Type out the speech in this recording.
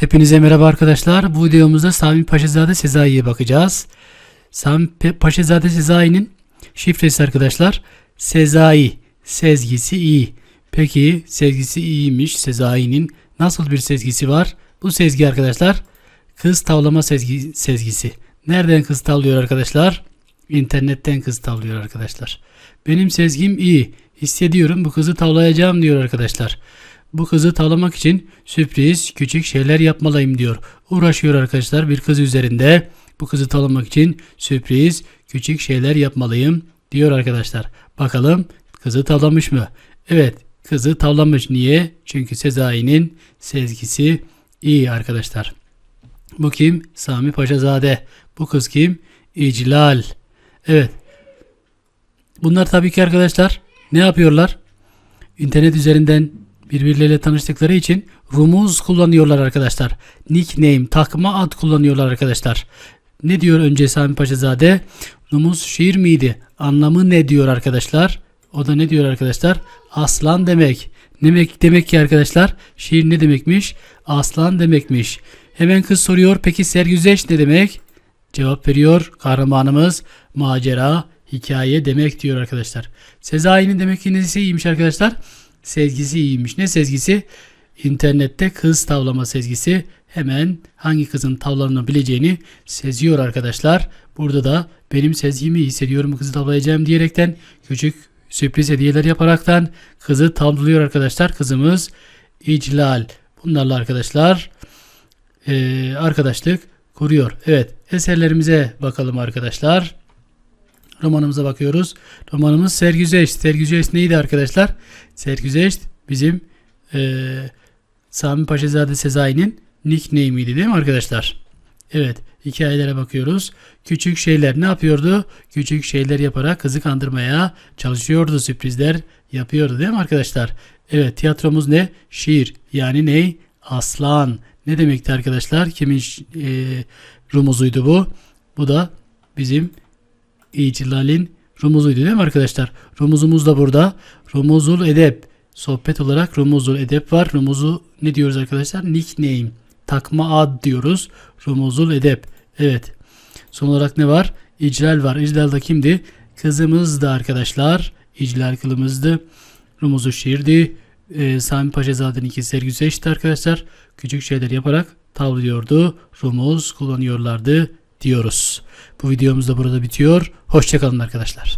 Hepinize merhaba arkadaşlar. Bu videomuzda Sami Paşazade Sezai'ye bakacağız. Sami Paşazade Sezai'nin şifresi arkadaşlar. Sezai, sezgisi iyi. Peki sezgisi iyiymiş Sezai'nin. Nasıl bir sezgisi var? Bu sezgi arkadaşlar kız tavlama sezgi, sezgisi. Nereden kız tavlıyor arkadaşlar? İnternetten kız tavlıyor arkadaşlar. Benim sezgim iyi. Hissediyorum bu kızı tavlayacağım diyor arkadaşlar. Bu kızı tavlamak için sürpriz küçük şeyler yapmalıyım diyor. Uğraşıyor arkadaşlar bir kız üzerinde. Bu kızı tavlamak için sürpriz küçük şeyler yapmalıyım diyor arkadaşlar. Bakalım kızı tavlamış mı? Evet kızı tavlamış. Niye? Çünkü Sezai'nin sezgisi iyi arkadaşlar. Bu kim? Sami Paşazade. Bu kız kim? İclal. Evet. Bunlar tabii ki arkadaşlar ne yapıyorlar? İnternet üzerinden birbirleriyle tanıştıkları için rumuz kullanıyorlar arkadaşlar. Nickname, takma ad kullanıyorlar arkadaşlar. Ne diyor önce Sami Paşazade? Rumuz şiir miydi? Anlamı ne diyor arkadaşlar? O da ne diyor arkadaşlar? Aslan demek. Demek, demek ki arkadaşlar şiir ne demekmiş? Aslan demekmiş. Hemen kız soruyor peki sergüzeş ne demek? Cevap veriyor kahramanımız macera, hikaye demek diyor arkadaşlar. Sezai'nin demek ki nesi iyiymiş arkadaşlar? Sezgisi iyiymiş. Ne sezgisi? İnternette kız tavlama sezgisi. Hemen hangi kızın tavlanabileceğini seziyor arkadaşlar. Burada da benim sezgimi hissediyorum kızı tavlayacağım diyerekten küçük sürpriz hediyeler yaparaktan kızı tavlıyor arkadaşlar. Kızımız İclal. Bunlarla arkadaşlar arkadaşlık kuruyor. Evet eserlerimize bakalım arkadaşlar. Romanımıza bakıyoruz. Romanımız Sergüzeşt. Sergüzeşt neydi arkadaşlar? Sergüzeşt bizim eee Sami Paşazade Sezai'nin nickname'iydi değil mi arkadaşlar? Evet hikayelere bakıyoruz. Küçük şeyler ne yapıyordu? Küçük şeyler yaparak kızı kandırmaya çalışıyordu. Sürprizler yapıyordu değil mi arkadaşlar? Evet tiyatromuz ne? Şiir. Yani ne? Aslan. Ne demekti arkadaşlar? Kimin eee, rumuzuydu bu? Bu da bizim İcilal'in rumuzuydu değil mi arkadaşlar? Rumuzumuz da burada. Rumuzul edep. Sohbet olarak rumuzul edep var. Rumuzu ne diyoruz arkadaşlar? Nickname. Takma ad diyoruz. Rumuzul edep. Evet. Son olarak ne var? İclal var. İclal da kimdi? Kızımız da arkadaşlar. İclal kılımızdı. Rumuzu şiirdi. Ee, Sami Paşazade'nin iki sergüzeşti arkadaşlar. Küçük şeyler yaparak tavlıyordu. Rumuz kullanıyorlardı diyoruz. Bu videomuz da burada bitiyor. Hoşçakalın arkadaşlar.